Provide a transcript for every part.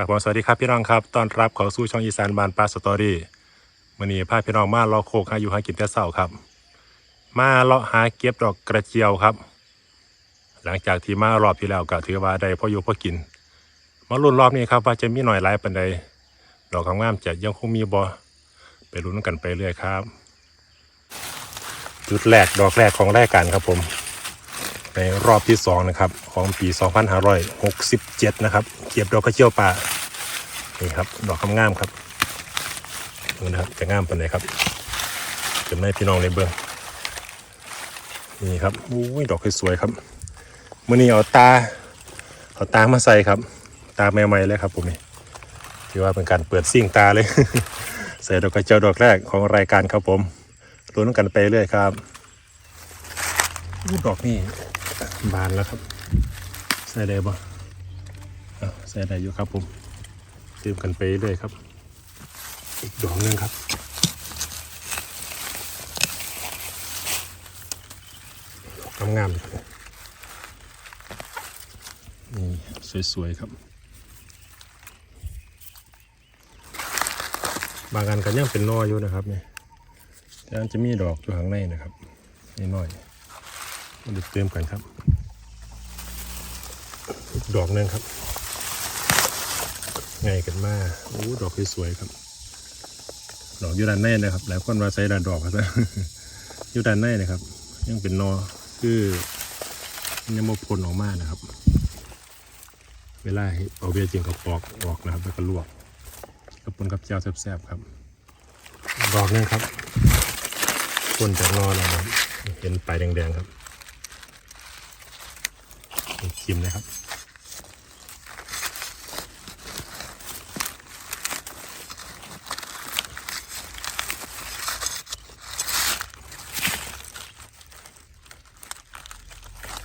ครับผมสวัสดีครับพี่น้องครับต้อนรับเข้าสู่ช่องอีสานบานปลาสตอรี่มื้อนี้พาพี่น้องมาเลาะโคกหาอยู่หากินแต่เช้าครับ มาเลาะหาเก็บดอกกระเจียวครับ หลังจากที่มารอบที่แล้วก็ถือว่าได้พออยู่พอกิน มาลุ้นรอบนี้ครับว่าจะมีหน่อยหลายปานใดดอกงามๆจะยังคงมีบ่ไปลุ้นกันไปเรื่อยครับ จุดแรกดอกแรกของรายการครับผม ในรอบที่สองนะครับ ของปี 2567 นะครับ เก็บดอกกระเจียวป่า นี่ครับ ดอกคำงามครับดูนะครับจะงามปานไหนครับจะไม่พี่น้องในเบื้องนี่ครับอุ้ยดอกสวยครับมื่อนี้เอาตาเอาตามาใส่ครับ ตาใหม่ๆเลยครับผมนี่ถือว่าเป็นการเปิดซิ่งตาเลย ใส่ดอกกระเจียวดอกแรกของรายการครับผมลุ้นกันไปเรื่อยครับดอกนี่บานแล้วครับ ใส่ได้บ่อะใส่ได้อยู่ครับผม ติมกันไปเรื่อยครับ อีกดอกหนึงครับดอกงามๆครับนี่สวย ๆ ครับ บางอันก็ยังเป็นนออยู่นะครับเนี่แต่อันจะมีดอกอยู่ข้างในนะครับนี่น้อยมาดูเติมกันครับ ดอกหนึงครับ ไงกันมาโอ้ดอกสวยๆครับ ดอกอยู่ด้านในนะครับ หลายคนว่าใส่ด้านดอกครับอยู่ด้านในนะครับ ยังเป็นนอคือยังโมพ่นออกมานะครับ เวลาเอาเบียจริงเขาปอกออกนะครับแล้วก็ลวกกระปุนกับเจ้าแซ่บๆครับ ดอกหนึงครับพ่นจากนอนะครับเห็นปลายแดงๆครับชิมนะครับ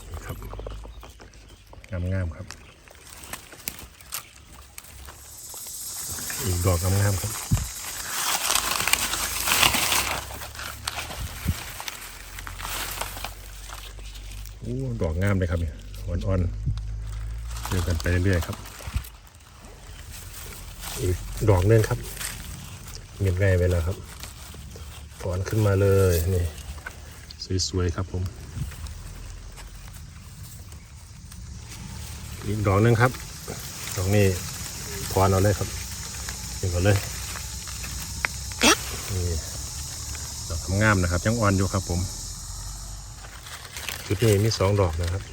นี่ครับ งามๆครับ อกงามๆครับโอ้ดอกงามเลยครับเนี่ยอ่อนๆเดินกันไปเรื่อยๆครับอีกดอกหนึงครับเงียบง่ายไปแล้วครับถอนขึ้นมาเลยนี่สวยๆครับผมอีกดอกหนึงครับดอกนี้ถอนเอาเลยครับ เก็บเอาเลยนี่ดอกงามๆนะครับยังอ่อนอยู่ครับผมชุดนี้มีสองดอกนะครับ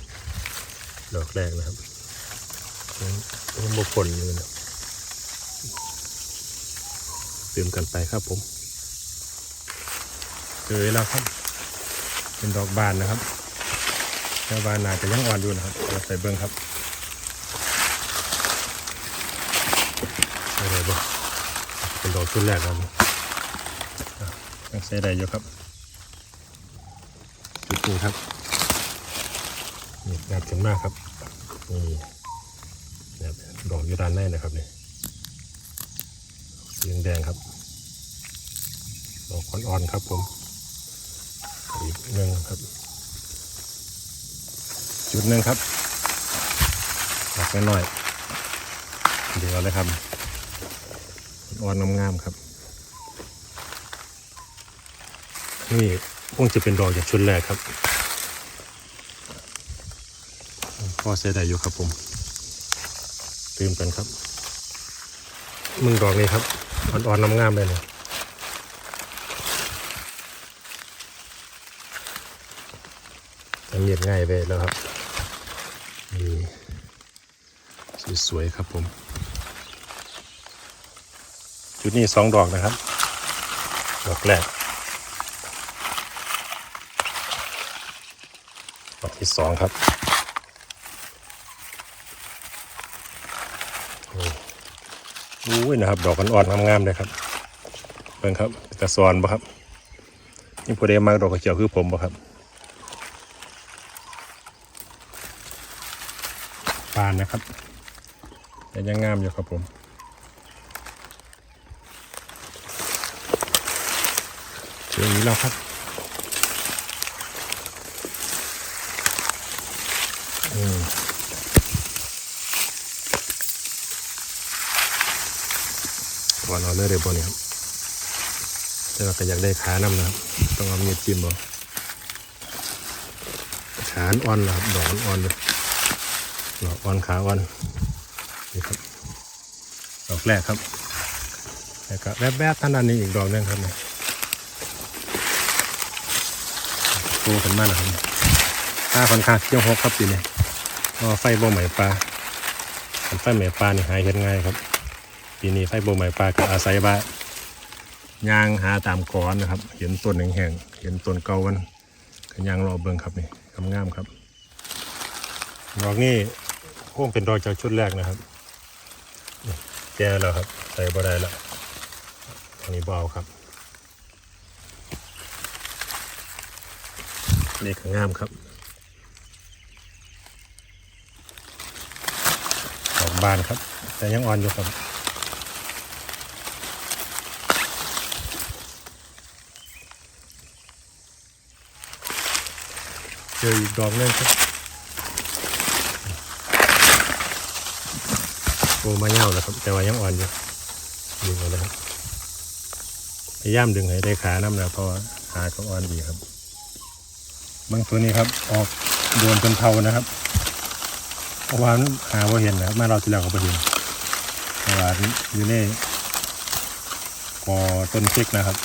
ดอกแรกนะครับยังบกผลอยู่นะเติมกันไปครับผมเจอแล้วครับ เป็นดอกบานนะครับแต่บานนาจะยังอ่อนอยู่นะครับเราใส่เบิ้งครับใส่ได้บ่ เป็นดอกชุดแรกครับอะยังใส่ได้อยู่ครับ จุดนี้ครับนี่งามขึ้นมากครับนี่แบบดอกอยูด้านในนะครับนี่สีแดงๆครับ ดอกอ่อนๆครับผมอีกหนึ่งครับ จุดหนึ่งครับดอกน้อยๆเดี๋ยวเลยครับ อ่อนงามๆครับ นี่คงจะเป็นดอกจากชุดแรกครับพ่อเสียดายอยู่ครับผมตื่มกันครับ มึงดอกนี้ครับ อ่อนๆน้ำงามเลยเนี่ยจะเงียบง่ายไปแล้วครับนี่สวยๆครับผม จุดนี้สองดอกนะครับ ดอกแรก ดอกที่สองครับอุ้ยนะครับ ดอกอ่อนๆงามๆเลยครับเบิ่งครับตะซอนบ่ครับ นี่ผู้ใดมากดอกกระเจียวคือผมบ่ครับปานนะครับแต่ยังงามอยู่ครับผมเจ ออย่างนี้แล้วครับอืมอนเอาเลยได้บ่เนี่ยครับแต่ว่าก็อยากได้ขาน้ำนะครับ ต้องเอามีดจิ้มบ่ขาอ่อนนะครับดอกอ่อนเลยดอกอ่อนขาอ่อนนี่ครับดอกแรกครับแล้วก็แวบๆท่านด้านนี้อีกดอกหนึงครับเนี่ย โตขึ้นมาแล้วครับถ้าค่อนข้างเที่ยวหกครับปีนี้เพราะว่าไฟบ่ไหม้ปลาไฟไหม้ปลานี่หายเห็นง่ายครับปีนี้ไฟบ่ไหม้ปลาก็อาศัยว่ายางหาตามก้อนนะครับ เห็นต้นแห้งๆเห็นต้นเก่ามันก็ยางรอเบิ่งครับนี่งามครับดอกนี้คงเป็นดอกจากชุดแรกนะครับแก่แล้วครับใส่บ่ได้แล้วอันนี้เบาครับ นี่ก็งามครับดอกบานครับ แต่ยังอ่อนอยู่ครับเจออีกดอกนึงครับโอ้มาเง่าแล้วครับ แต่ว่ายังอ่อนอยู่ดึงเอาเลยครับพยายามดึงให้ได้ขาน้ำนะเพราะว่าขาเขาอ่อนดีครับ บางตัวนี้ครับ ออกโดนจนเทานะครับเพราะว่ามันหาว่าเห็นนะครับมาเราที่แล้วก็ไปเห็นเพราะว่าอยู่ในกอต้นพริกนะครับ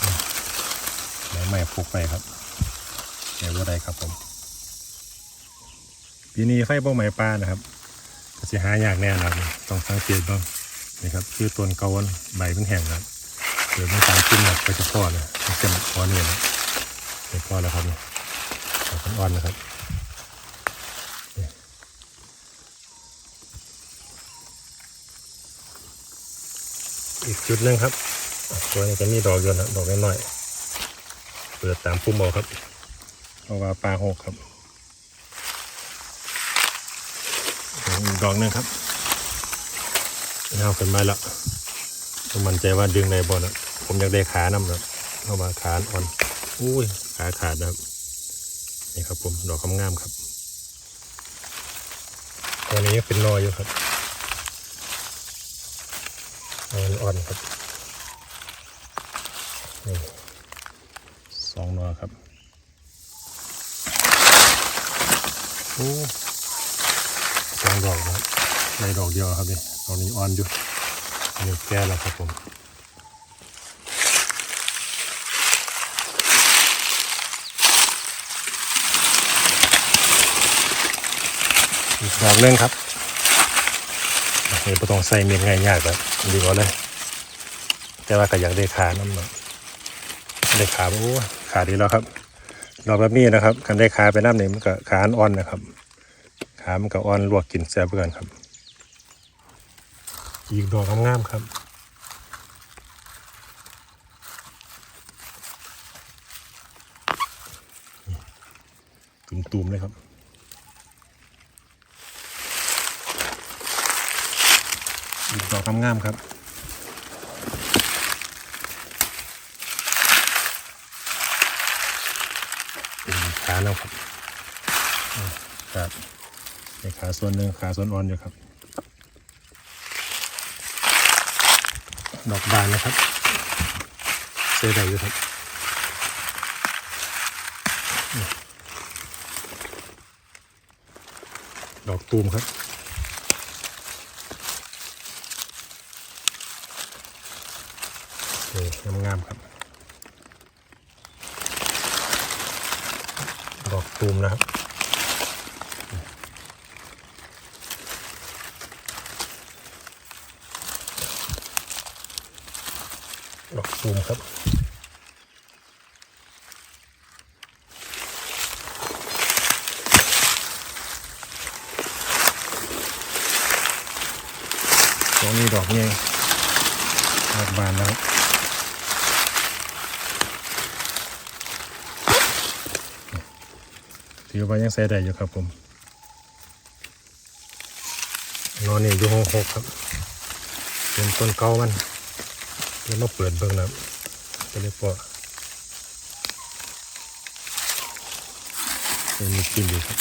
เดี๋ยวไม่ฟุกไปครับเดี๋ยวว่าได้ครับผมปีนี้ไฟบ่ไหม้ปลานะครับก็สิหายากแน่นะครับต้องสังเกตบ้างนี่ครับคือต้นเกาวนใบมันแห้งครับเดี๋ยวมันสารขึ้นแบบไปจะพอเลยมันเต็มอ่อเนี่ยนะเต็มพอแล้วครับนี่ด อ่อนนะครับอีกจุดหนึ่งครับ ตัวนี้จะมีดอกเยอะนะดอกน้อยๆเปิดตามพุ่มเอาครับเพราะว่าปลาหกครับอีกดอกหนึงครับเอาขึ้นมาแล้วมมั่นใจว่าดึงในบอลนะผมอยากได้ขาน้ำนะเข้ามาขาอ่อน อุ้ยขาขาดนะครับ นี่ครับผมดอกงามๆครับตัวนี้ยังเป็นนออยู่ครับอ่อนอ่อนครับนี่สองนอครับโอ้สองดอกนะครับในดอกเดียวครับนี่ดอกนี้อ่อนอยู่นนี้แก่แล้วครับผม อีกดอกหนึงครับนี่ไม่ต้องใส่เมียง่ายยากแบบดีกว่าเลย แต่ว่าก็อยากได้ขาน้ำหนักได้ขาโอ้ขาดีแล้วครับดอกแบบนี้นะครับกันได้ขาไปน้ำนี่มันก็ขาอ่อนนะครับ ขามันก็อ่อนลวกกินแซ่บเพื่อนครับ อีกดอกงามๆครับตุ่มๆเลยครับ อีก ดอกงามๆครับเป็นขาแล้วครับอืมครับในขาส่วนหนึ่งขาส่วนอ่อนอยู่ครับ ดอกบานนะครับเซได้อยู่ครับนี่ดอกตูมครับ งามๆครับ ดอกตูมนะครับ ดอกตูมครับตรงนี้ดอกเนี่ยดอกบานนะครับ ถือว่ายังใส่ได้อยู่ครับผมนอนนี่อยู่ห้องหกครับ เป็นต้นเก่ามันแล้วมาเปิดเบิ่งนะจะเรียกว่าเป็นมีกลินอยู่ครับ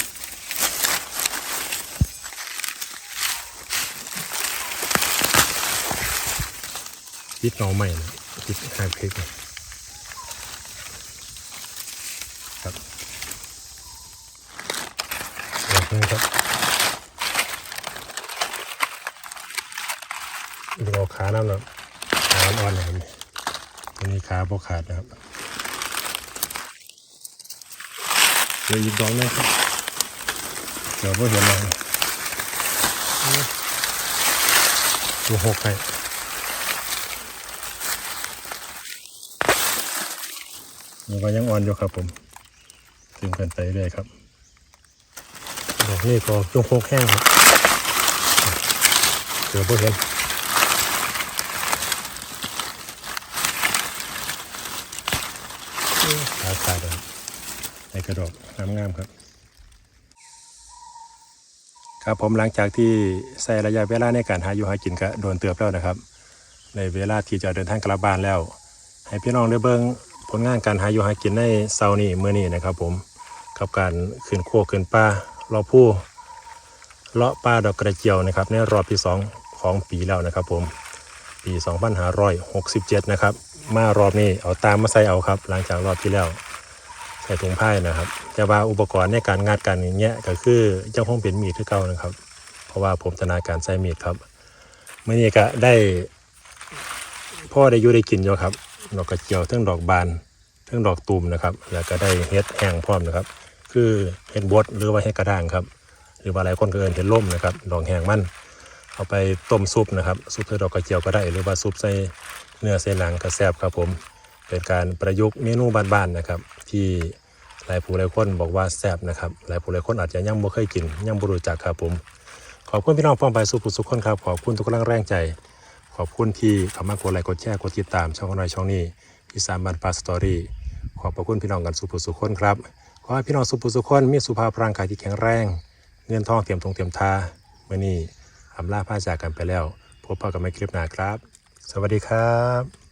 ติดหน่อใหม่นะติดหางเพกนะ ครับ นี้ครับดูเอาขาน้ำแล้วขาอ่อนนะครับนี่อันนี้ขาพวกขาดนะครับเหลยอีกดอกหนึงครับเดี๋ยวพอเห็นแล้วนะดูหกให้มันก็ยังอ่อนอยู่ครับผมดึงกันไปเรื่อยครับ นี้ก็จงโคกแห้งครับเดี๋ยวพวกเห็นขาขาดเลยในกระดอกงามๆครับ ครับผมหลังจากที่ใส่ระยะเวลาในการหาอยู่หากินก็โดนเตือบแล้วนะครับ ในเวลาที่จะเดินทางกลับบ้านแล้ว ให้พี่น้องได้เบิ่งผลงานการหาอยู่หากินในเซานี้เมื่อนี้นะครับผมกับการขึ้นโคกขึ้นป่า รอบผู้เลาะป่าดอกกระเจียวนะครับในรอบที่ 2 ของปีแล้วนะครับ ผมปี 2567 นะครับ มารอบนี้เอาตามมาใส่เอาครับ หลังจากรอบที่แล้วใส่ถุงผ้านะครับแต่ว่าอุปกรณ์ในการงานการอย่างเงี้ยก็คือเจ้าห้องเป็นมีดที่เก่านะครับ เพราะว่าผมถนัดการใช้มีดครับเมื่อนี้ก็ได้พ่อได้อยู่ได้กินอยู่ครับดอกกระเจียวทั้งดอกบานทั้งดอกตูมนะครับ แล้วก็ได้เฮ็ดแห้งพร้อมนะครับ คือเห็ดบดหรือว่าเห็ดกระด้างครับ หรือว่าหลายคนก็เอินเห็ดล่มนะครับดอกแห้งมันเอาไปต้มซุปนะครับซุปใส่ดอกกระเจียวก็ได้ หรือว่าซุปใส่เนื้อใส่หนังก็แซบครับผมเป็นการประยุกต์เมนูบ้านๆนะครับ ที่หลายผู้หลายคนบอกว่าแซบนะครับหลายผู้หลายคนอาจจะยังบ่เคยกินยังบ่รู้จักครับผมขอบคุณพี่น้องป้องไปสุขุสุขคนครับขอบคุณทุกกำลังแรงใจ ขอบคุณที่เข้ามากดไลค์กดแชร์กดติดตามช่องของเราช่องนี้อีสานบันปาสตอรี่ขอบพระคุณพี่น้องกันสุขุสุขคนครับ ขอให้พี่น้องสุภุสุขคนมีสุภาพร่างกายที่แข็งแรง เงินทองเตรียมทงเตรียมทาเมื่อนี้อำลาพาจากกันไปแล้ว พบกันใหม่คลิปหน้าครับ สวัสดีครับ